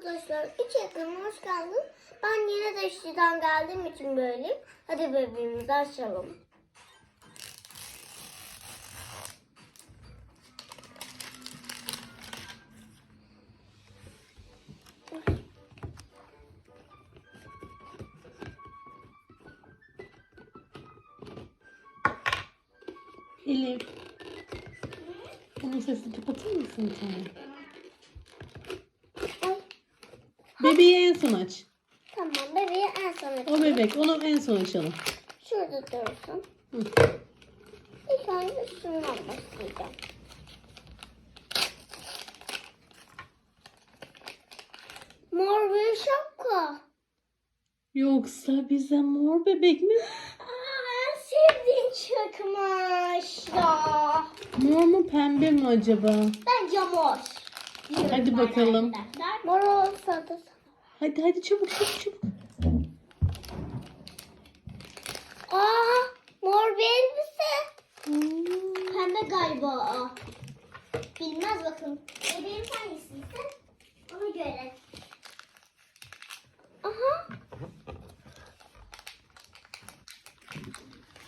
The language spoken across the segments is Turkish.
arkadaşlar. Üç ekranı hoş geldin. Ben yine de işçiden geldiğim için böyleyim. Hadi bebeğimizi açalım. Elif. Onun sesini kapatır mısın bir tane? Ay, Bebeği en son aç. tamam bebeği en son O açalım. bebek. Onu en son açalım. Şurada dursun. Hı. İlk önce şundan başlayacağım. Mor bir şapka. Yoksa bize mor bebek mi? Aa, sevdiğim çıkmış ya. Mor mu pembe mi acaba? Bence mor. Hadi bakalım. Mor olsa da. Hadi hadi çabuk çabuk çabuk. Aa, mor bir elbise. Hmm. Pembe galiba o. Bilmez bakın. Bebeğim hangisiyse ona göre. Aha.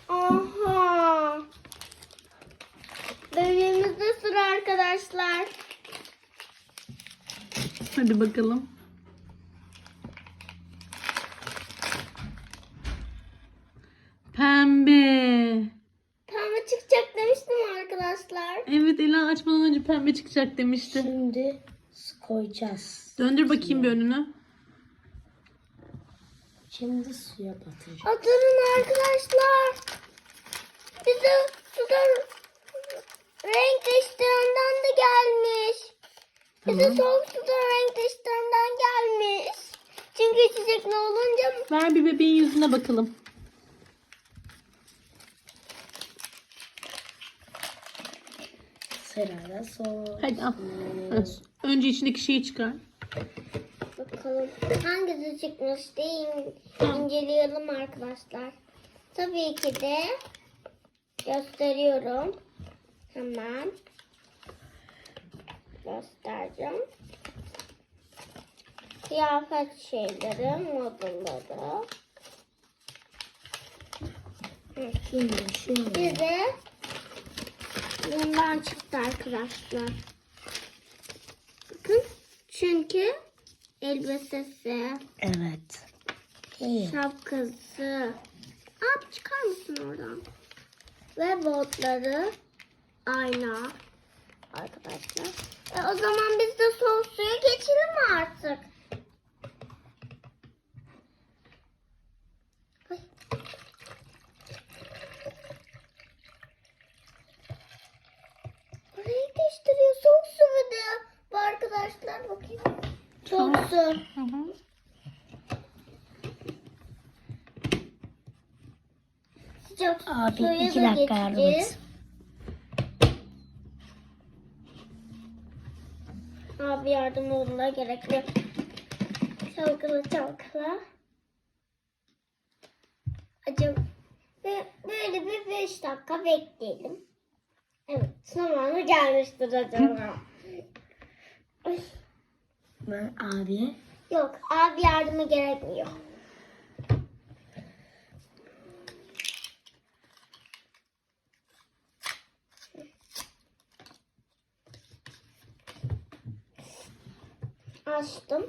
Aha. Bebeğimizde sıra arkadaşlar. Hadi bakalım. Pembe. Pembe çıkacak demiştim arkadaşlar. Evet Ela açmadan önce pembe çıkacak demişti. Şimdi su koyacağız. Döndür bakayım bir önünü. Şimdi suya batıracağız. Atırın arkadaşlar. Bize suda renk değiştirenden de gelmiş. Tamam. soğuk suda renk değiştirenden gelmiş. Çünkü içecek ne olunca Ver bir bebeğin yüzüne bakalım. Sırada su. Hadi al. Ha, Önce içindeki şeyi çıkar. bakalım hangisi çıkmış değil inceleyelim arkadaşlar. Tabii ki de gösteriyorum. Hemen göstereceğim. Kıyafet şeyleri, modelleri. Şimdi şimdi. Bir de bundan çıktı arkadaşlar. Bakın çünkü elbisesi, Evet. İyi. şapkası. Aa, çıkar mısın oradan? Ve botları ayna arkadaşlar. E, o zaman biz de soğuk suya geçelim artık. Ay. Renk değiştiriyor. Soğuk su bir de. Bu arkadaşlar bakayım. Soğuk su. Hı hı. Sıcak Abi suya iki da dakika yardım et. Abi yardım olma gerekli. Çalkala çalkala. Acaba ve böyle bir beş dakika bekleyelim. Evet zamanı gelmiştir acaba. Ben abiye. Yok abi yardımı gerekmiyor. Açtım.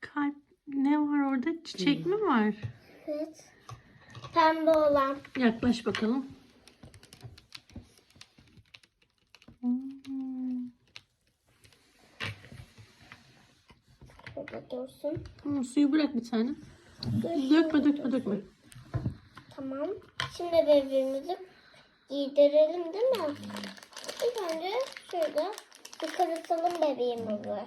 Kalp ne var orada? Çiçek mi var? Evet. Pembe olan. Yaklaş bakalım. Burada dursun. Tamam suyu bırak bir tane. Dökme dökme dökme. Tamam. Şimdi bebeğimizi giydirelim değil mi? İlk önce şurada yıkatalım bebeğimizi.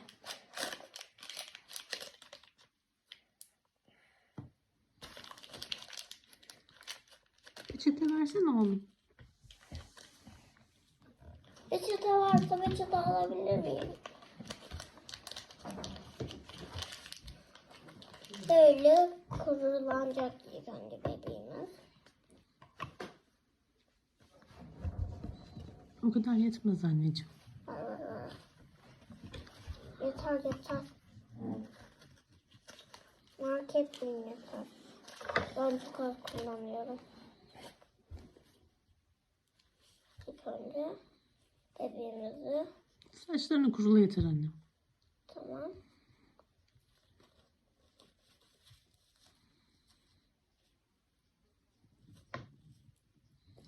Peçete versene oğlum. Peçete varsa peçete alabilir miyim? Böyle kurulanacak ilk önce bebeğimiz. O kadar yetmez anneciğim. Yeter yeter. Merak etmeyin yeter. Ben çok az kullanıyorum. İlk önce bebeğimizi Saçlarını kurula yeter anne. tamam.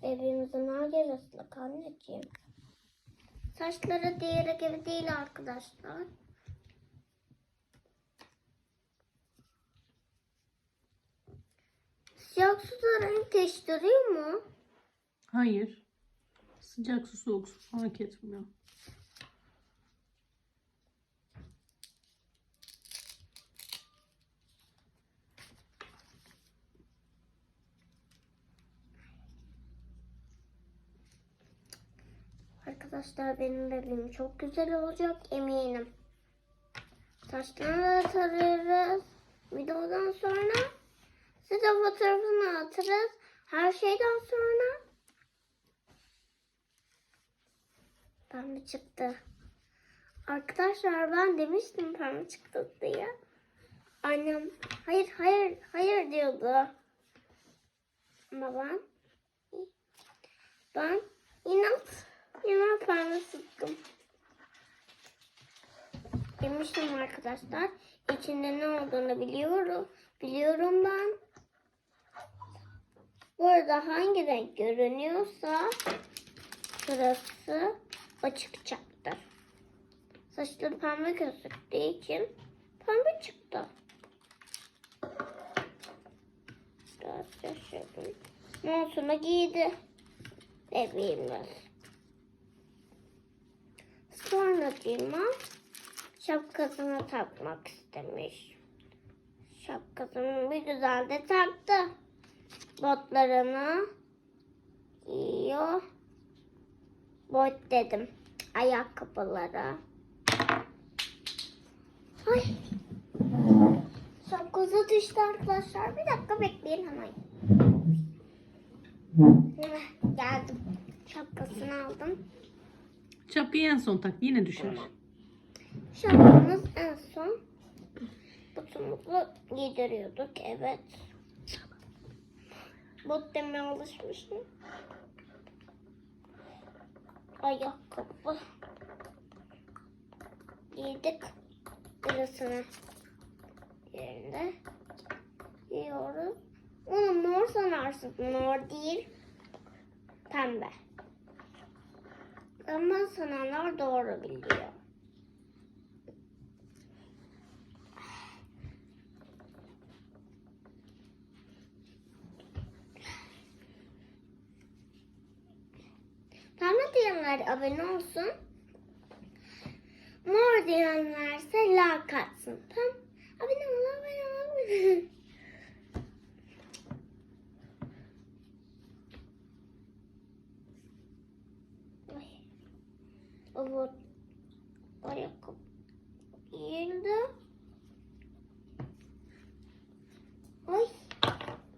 Bebeğimizin her yeri ıslak anneciğim. Saçları diğeri gibi değil arkadaşlar. Siyah su da renk mu? Hayır. Sıcak su soğuk su fark etmiyor. Arkadaşlar benim bebeğim çok güzel olacak eminim. Saçlarını da tararız. Videodan sonra size fotoğrafını atarız. Her şeyden sonra pembe çıktı. Arkadaşlar ben demiştim pembe çıktı diye. Annem hayır hayır hayır diyordu. Ama ben ben inat inat pembe sıktım. Demiştim arkadaşlar. İçinde ne olduğunu biliyorum. Biliyorum ben. Bu arada hangi renk görünüyorsa burası açık çıktı. Saçları pembe gözüktüğü için pembe çıktı. Biraz şaşırdım. Montunu giydi. Bebeğimiz. Sonracığıma şapkasını takmak istemiş. Şapkasını bir güzel de taktı. Botlarını giyiyor. Bot dedim. Ayakkabıları. Ay. Şapkası düştü arkadaşlar. Bir dakika bekleyin hemen. Geldim. Şapkasını aldım. Şapkayı en son tak yine düşer. Şapkamız en son botumuzu giydiriyorduk. Evet. Bot demeye alışmışım. Ayakkabı. Giydik. Burasını yerinde giyiyoruz. Onu mor sanarsın. Mor değil. Pembe. Ama sananlar doğru biliyor. Pembe diyenler abone olsun. Mor diyenlerse like atsın. Tamam. Abone ol, abone ol, abone ol. Ay. Evet. Ayakkabı giyildi. Ay.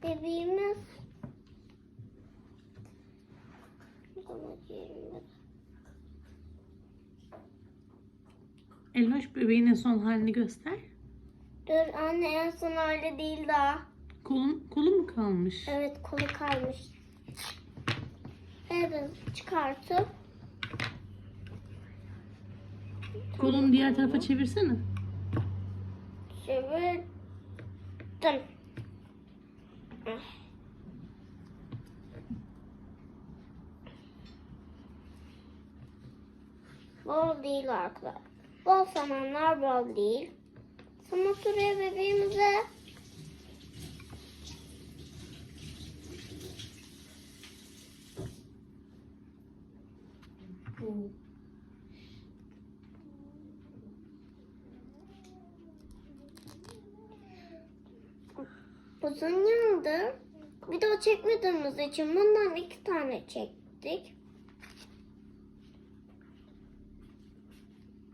Bebeğimiz. Bunu giyildi. Elhoş bebeğin son halini göster. Dur anne en son öyle değil daha. Kolun, kolu mu kalmış? Evet kolu kalmış. Evet çıkartıp Kolunu diğer tarafa çevirsene. çevirdim. Bol değil arkadaşlar. Bol samanlar bol değil. Sana sürüyor bebeğimize. Uzun yandı. Video çekmediğimiz için bundan iki tane çektik.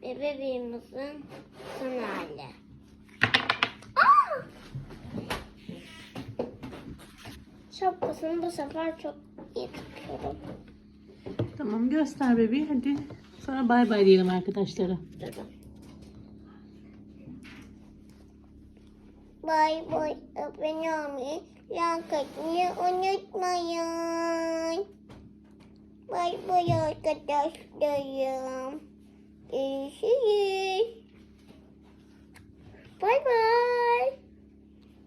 Ve bebeğimizin son hali. Aa! şapkasını bu sefer çok iyi tutuyorum. Tamam göster bebeği hadi. Sonra bay bay diyelim arkadaşlara. Durun. Bay bay abone olmayı, like atmayı unutmayın. Bay bay arkadaşlarım. Görüşürüz. Bay bay.